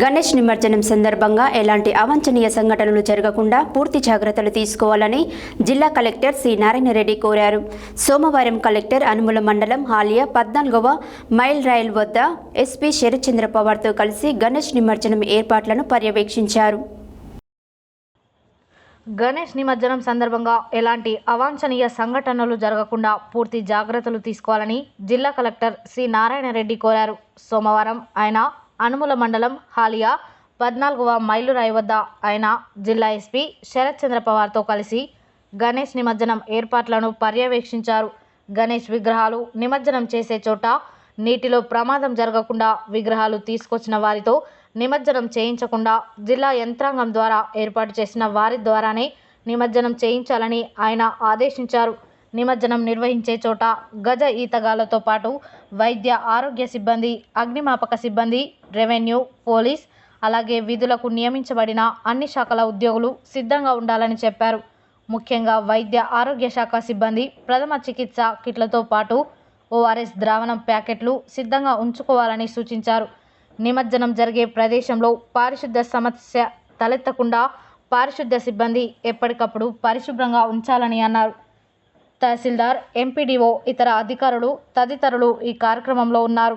గణేష్ నిమజ్జనం సందర్భంగా ఎలాంటి అవాంఛనీయ సంఘటనలు జరగకుండా పూర్తి జాగ్రత్తలు తీసుకోవాలని జిల్లా కలెక్టర్ సి. నారాయణరెడ్డి కోరారు. సోమవారం కలెక్టర్ అనుముల మండలం హాలియా పద్నాలుగవ మైల్ రైల్ వద్ద ఎస్పీ శరత్చంద్ర పవార్తో కలిసి గణేష్ నిమజ్జనం ఏర్పాట్లను పర్యవేక్షించారు. గణేష్ నిమజ్జనం సందర్భంగా ఎలాంటి అవాంఛనీయ సంఘటనలు జరగకుండా పూర్తి జాగ్రత్తలు తీసుకోవాలని జిల్లా కలెక్టర్ సి. నారాయణరెడ్డి కోరారు. సోమవారం ఆయన అనుముల మండలం హాలియా పద్నాలుగవ మైలురాయి వద్ద ఆయన జిల్లా ఎస్పీ శరత్ చంద్ర పవార్తో కలిసి గణేష్ నిమజ్జనం ఏర్పాట్లను పర్యవేక్షించారు. గణేష్ విగ్రహాలు నిమజ్జనం చేసే చోట నీటిలో ప్రమాదం జరగకుండా విగ్రహాలు తీసుకొచ్చిన వారితో నిమజ్జనం చేయించకుండా జిల్లా యంత్రాంగం ద్వారా ఏర్పాటు చేసిన వారి ద్వారానే నిమజ్జనం చేయించాలని ఆయన ఆదేశించారు. నిమజ్జనం నిర్వహించే చోట గజ ఈతగాళ్ళతో పాటు వైద్య ఆరోగ్య సిబ్బంది అగ్నిమాపక సిబ్బంది రెవెన్యూ పోలీస్ అలాగే విధులకు నియమించబడిన అన్ని శాఖల ఉద్యోగులు సిద్ధంగా ఉండాలని చెప్పారు. ముఖ్యంగా వైద్య ఆరోగ్య శాఖ సిబ్బంది ప్రథమ చికిత్స కిట్లతో పాటు ఓఆర్ఎస్ ద్రావణం ప్యాకెట్లు సిద్ధంగా ఉంచుకోవాలని సూచించారు. నిమజ్జనం జరిగే ప్రదేశంలో పారిశుద్ధ సమస్య తలెత్తకుండా పారిశుద్ధ సిబ్బంది ఎప్పటికప్పుడు పరిశుభ్రంగా ఉంచాలని అన్నారు. తహసీల్దార్ ఎంపీడీఓ ఇతర అధికారులు తదితరులు ఈ కార్యక్రమంలో ఉన్నారు.